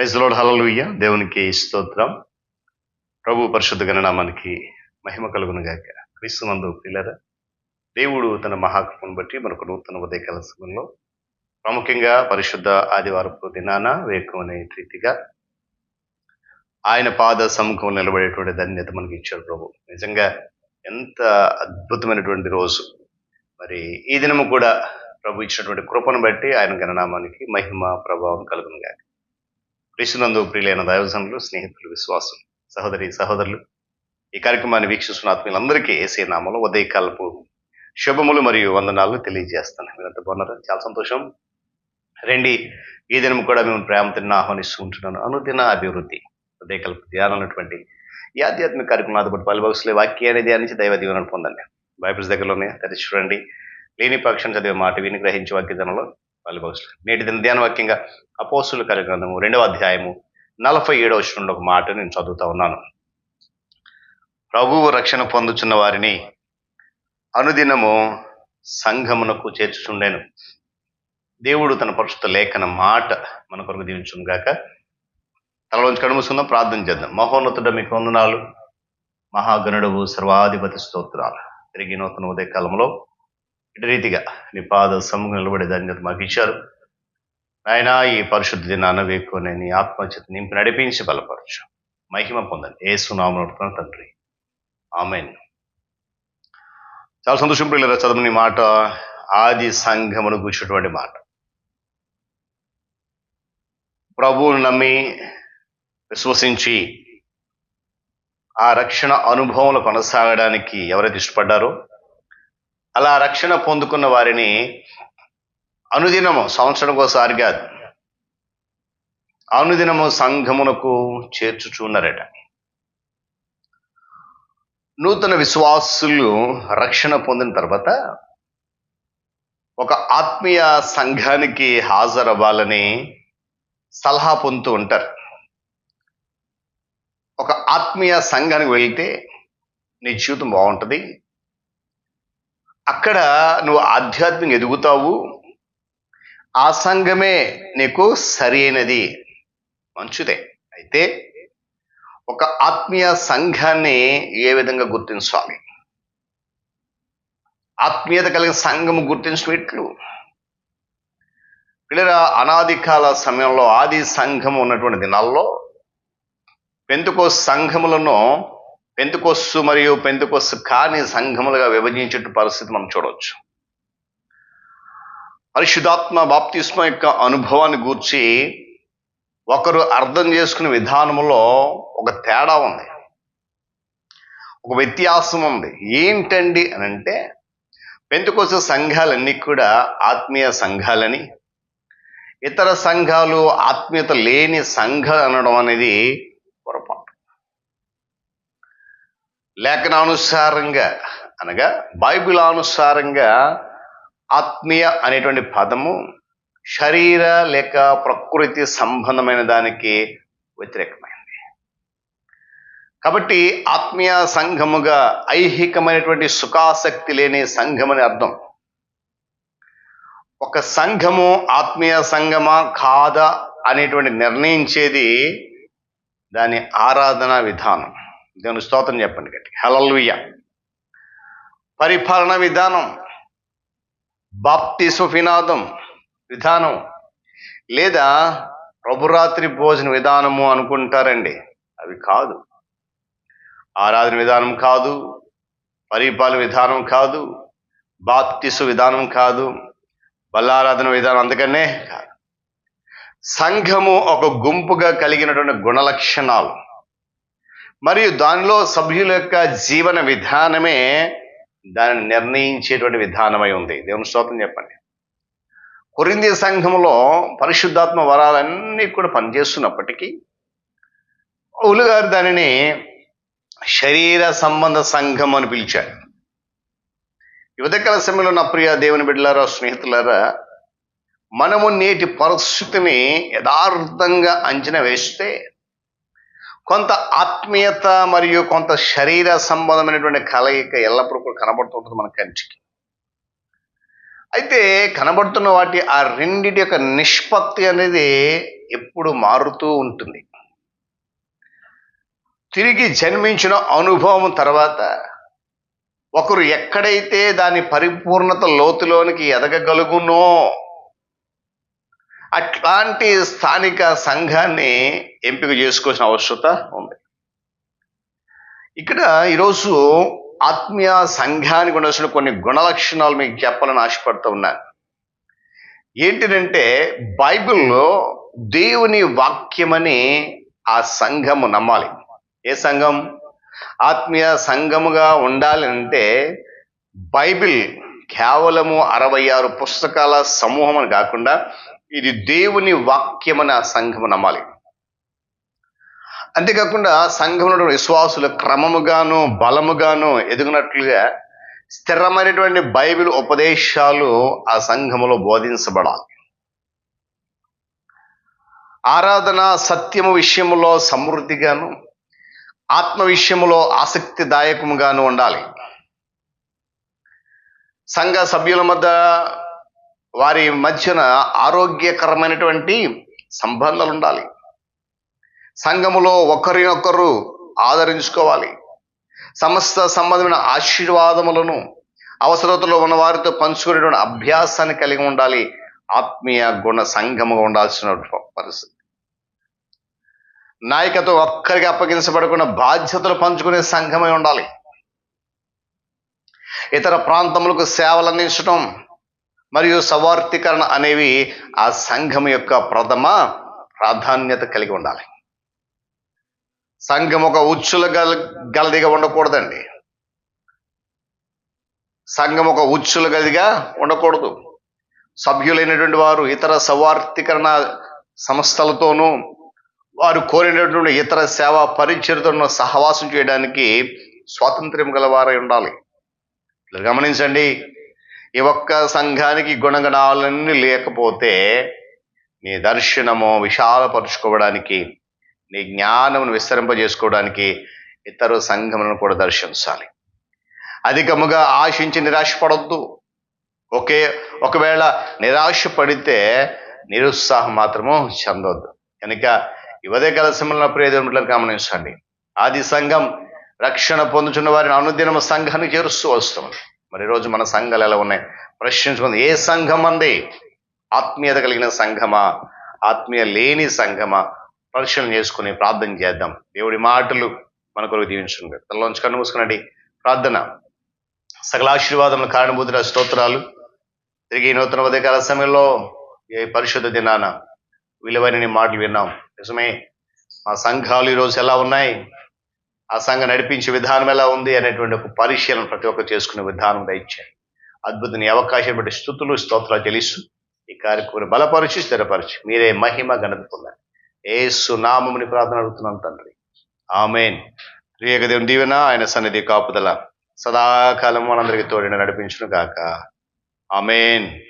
Praise Lord hallelujah దేవునికి స్తోత్రం. ప్రభు పరిశుద్ధ గణనామానికి మహిమ కలుగును గాక. క్రీస్తునందు పిల్లరా దేవుడు తన మహాకృపను బట్టి మనకు నూతన ఉదయ కలసంలో ప్రాముఖ్యంగా పరిశుద్ధ ఆదివారపు దినాన వేకువనే రీతిగా ఆయన పాద సముఖం నిలబడేటువంటి ధన్యత మనకి ఇచ్చాడు ప్రభు. నిజంగా ఎంత అద్భుతమైనటువంటి రోజు. మరి ఈ దినము కూడా ప్రభు ఇచ్చినటువంటి కృపను బట్టి ఆయన గణనామానికి మహిమ ప్రభావం కలుగును గాక. క్రీస్తునందు ప్రియులైన దైవజనులు స్నేహితులు విశ్వాసులు సహోదరి సహోదరులు ఈ కార్యక్రమాన్ని వీక్షిస్తున్న ఆత్మీయులందరికీ ఏసే నామలు ఉదయకాలపు శుభములు మరియు వందనాలు తెలియజేస్తాను మీరంతా బాగున్నారు చాలా సంతోషం. రండి ఈ దినం కూడా మేము ప్రేమతో ఆహ్వానిస్తూ ఉంటున్నాను. అనుదిన అభివృద్ధి ఉదయకాలపు ధ్యానం అన్నటువంటి ఈ ఆధ్యాత్మిక కార్యక్రమం అదుబట్టి పలుభాగస్లో వాక్యాన్ని ధ్యానించి దైవ దీవెనను పొందండి. బైబిల్స్ దగ్గరలోనే తెరిచి చూడండి. లేని పక్షం చదివే మాట విని గ్రహించి గ్రహించే వాళ్ళు భవిష్యత్తు నేటి దిన ధ్యాన వాక్యంగా అపోస్తుల కార్యక్రమము రెండవ అధ్యాయము నలభై ఏడవ వచనంలో ఒక మాట నేను చదువుతా ఉన్నాను. ప్రభువు రక్షణ పొందుచున్న వారిని అనుదినము సంఘమునకు చేర్చుచుండెను. దేవుడు తన పరిశుద్ధ లేఖన మాట మన కొరకు దీవించును గాక. తలలోంచి కడుముసుకుందాం ప్రార్థన చేద్దాం. మహోన్నతుడ మీకు వందనాలు. మహాగణుడవు సర్వాధిపతి స్తోత్రాలు. తిరిగి నూతన ఉదయ కాలంలో రీతిగా నీ పాద సమ్ముఖం నిలబడే ధన్యత మాకు ఇచ్చారు. ఆయన ఈ పరిశుద్ధ దినాన వేకునే నీ ఆత్మచేత నింపి నడిపించి బలపరచు. మహిమ పొందండి. ఏ సునామను తండ్రి. ఆమెన్. చాలా సంతోషం పిల్లల చదువుని మాట ఆది సంఘమును కూర్చున్నటువంటి మాట. ప్రభువుని నమ్మి విశ్వసించి ఆ రక్షణ అనుభవంలో కొనసాగడానికి ఎవరైతే ఇష్టపడ్డారో అలా రక్షణ పొందుకున్న వారిని అనుదినము సంవత్సరంకోసారిగా కాదు అనుదినము సంఘమునకు చేర్చుచున్నారట. నూతన విశ్వాసులు రక్షణ పొందిన తర్వాత ఒక ఆత్మీయ సంఘానికి హాజరవ్వాలని సలహా పొందుతూ ఉంటారు. ఒక ఆత్మీయ సంఘానికి వెళ్తే నీ జీవితం బాగుంటుంది అక్కడ నువ్వు ఆధ్యాత్మిక ఎదుగుతావు. ఆ సంఘమే నీకు సరి అయినది. మంచిదే. అయితే ఒక ఆత్మీయ సంఘాన్ని ఏ విధంగా గుర్తించాలి ఆత్మీయత కలిగిన సంఘము గుర్తించడం ఎట్లు? పిల్లల అనాది కాల సమయంలో ఆది సంఘం ఉన్నటువంటి దినాల్లో పెంతుకో సంఘములను పెంతుకొస్సు మరియు పెంతుకొస్సు కాని సంఘములుగా విభజించే పరిస్థితి మనం చూడవచ్చు. పరిశుధాత్మ బాప్తిస్మ యొక్క అనుభవాన్ని గూర్చి ఒకరు అర్థం చేసుకునే విధానంలో ఒక తేడా ఉంది. ఒక వ్యత్యాసం ఉంది. ఏంటండి అని అంటే పెంతుకొస సంఘాలన్నీ కూడా ఆత్మీయ సంఘాలని ఇతర సంఘాలు ఆత్మీయత లేని సంఘాలు అనడం అనేది పొరపాటు. లేఖనానుసారంగా అనగా బైబిల్ అనుసారంగా ఆత్మీయ అనేటువంటి పదము శరీర లేక ప్రకృతి సంబంధమైన దానికి వ్యతిరేకమైనది కాబట్టి ఆత్మీయ సంఘముగా ఐహికమైనటువంటి సుఖాసక్తి లేని సంఘం అని అర్థం. ఒక సంఘము ఆత్మీయ సంఘమా కాదా అనేటువంటి నిర్ణయించేది దాని ఆరాధన విధానం. దేవుని స్తోత్రం చెప్పండి గట్టి హలల్వియ పరిపాలన విధానం బాప్తిసు వినాదం విధానం లేదా ప్రభురాత్రి భోజన విధానము అనుకుంటారండి. అవి కాదు. ఆరాధన విధానం కాదు పరిపాలన విధానం కాదు బాప్తిసు విధానం కాదు బల్లారాధన విధానం అందుకనే కాదు. సంఘము ఒక గుంపుగా కలిగినటువంటి గుణలక్షణాలు. మరియు దానిలో సభ్యుల యొక్క జీవన విధానమే దానిని నిర్ణయించేటువంటి విధానమై ఉంది. దేవుని స్తోత్రం చెప్పండి. కొరింది సంఘంలో పరిశుద్ధాత్మ వరాలన్నీ కూడా పనిచేస్తున్నప్పటికీ పౌలు గారు దానిని శరీర సంబంధ సంఘం అని పిలిచారు. యువతకాల సమయంలో నా ప్రియ దేవుని బిడ్డలారా స్నేహితులారా మనము నేటి పరిస్థితిని యథార్థంగా అంచనా వేస్తే కొంత ఆత్మీయత మరియు కొంత శరీర సంబంధమైనటువంటి కలయిక ఎల్లప్పుడూ కూడా కనబడుతుంటుంది మన కంటికి. అయితే కనబడుతున్న వాటి ఆ రెండిటి యొక్క నిష్పత్తి అనేది ఎప్పుడు మారుతూ ఉంటుంది. తిరిగి జన్మించిన అనుభవం తర్వాత ఒకరు ఎక్కడైతే దాని పరిపూర్ణత లోతులోనికి ఎదగగలుగునో అట్లాంటి స్థానిక సంఘాన్ని ఎంపిక చేసుకోవాల్సిన అవసరత ఉంది. ఇక్కడ ఈరోజు ఆత్మీయ సంఘానికి ఉండాల్సిన కొన్ని గుణ లక్షణాలు మీకు చెప్పాలని ఆశపడుతూ ఉన్నాను ఏంటిదంటే బైబిల్లో దేవుని వాక్యమని ఆ సంఘము నమ్మాలి. ఏ సంఘం? ఆత్మీయ సంఘముగా ఉండాలంటే బైబిల్ కేవలము అరవై ఆరు పుస్తకాల సమూహం అని కాకుండా ఇది దేవుని వాక్యమని ఆ సంఘము నమ్మాలి. అంతేకాకుండా సంఘంలో విశ్వాసులు క్రమముగాను బలముగాను ఎదుగునట్లుగా స్థిరమైనటువంటి బైబిల్ ఉపదేశాలు ఆ సంఘములో బోధించబడాలి. ఆరాధన సత్యము విషయంలో సమృద్ధిగాను ఆత్మ విషయంలో ఆసక్తిదాయకముగాను ఉండాలి. సంఘ సభ్యుల మధ్య వారి మధ్యన ఆరోగ్యకరమైనటువంటి సంబంధాలు ఉండాలి సంఘములో ఒకరినొకరు ఆదరించుకోవాలి. సమస్త సంబంధమైన ఆశీర్వాదములను అవసరతలో ఉన్న వారితో పంచుకునేటువంటి అభ్యాసాన్ని కలిగి ఉండాలి. ఆత్మీయ గుణ సంఘముగా ఉండాల్సిన పరిస్థితి. నాయకత్వం ఒక్కరికి అప్పగించబడకుండా బాధ్యతలు పంచుకునే సంఘమై ఉండాలి. ఇతర ప్రాంతములకు సేవలు అందించడం మరియు సవార్థీకరణ అనేవి ఆ సంఘం యొక్క ప్రథమ ప్రాధాన్యత కలిగి ఉండాలి. సంఘం ఒక ఉచ్చుల గల గలదిగా ఉండకూడదండి. సంఘం ఒక ఉచ్చుల గదిగా ఉండకూడదు. సభ్యులైనటువంటి వారు ఇతర సవార్థీకరణ సంస్థలతోనూ వారు కోరినటువంటి ఇతర సేవా పరిచయతను సహవాసం చేయడానికి స్వాతంత్ర్యం గలవారై ఉండాలి. గమనించండి ఈ ఒక్క సంఘానికి గుణగణాలన్నీ లేకపోతే నీ దర్శనము విశాలపరుచుకోవడానికి నీ జ్ఞానమును విస్తరింపజేసుకోవడానికి ఇతర సంఘములను కూడా దర్శించాలి. అధికముగా ఆశించి నిరాశపడొద్దు. ఒకే ఒకవేళ నిరాశ పడితే నిరుత్సాహం మాత్రము చెందొద్దు. కనుక యువదే కలసముల ప్రియదేవులను గమనించండి. ఆది సంఘం రక్షణ పొందుచున్న వారిని అనుదినము సంఘానికి చేరుస్తూ వస్తుంది. మరి ఈరోజు మన సంఘాలు ఎలా ఉన్నాయి? ప్రశ్నించుకుంది. ఏ సంఘం అంది? ఆత్మీయత కలిగిన సంఘమా? ఆత్మీయ లేని సంఘమా? పరిశీలన చేసుకుని ప్రార్థన చేద్దాం. దేవుడి మాటలు మన కొరకు దీవించండి. తనలోంచి కన్ను మూసుకునండి. ప్రార్థన. సకల ఆశీర్వాదములు కారణభూతుల స్తోత్రాలు. తిరిగి నూతన ఉదయకాల సమయంలో ఏ పరిశుద్ధ దినాన విలువైన మాటలు విన్నాం. నిజమే మా సంఘాలు ఈరోజు ఎలా ఉన్నాయి? ఆ సంఘం నడిపించే విధానం ఎలా ఉంది అనేటువంటి ఒక పరిశీలన ప్రతి ఒక్కరు చేసుకునే విధానం దయచేయండి అద్భుతం ఈ అవకాశం బట్టి స్థుతులు స్తోత్రాలు తెలుసు ఈ కార్యక్రమం బలపరిచి స్థిరపరిచి మీరే మహిమ ఘనత పొందండి ఏసు నామముని ప్రార్థన అడుగుతున్నాను తండ్రి. ఆమెన్. ప్రియక దేవుని దీవెన ఆయన సన్నిధి కాపుదల సదాకాలం మనందరికీ తోడిన నడిపించును గాక. ఆమెన్.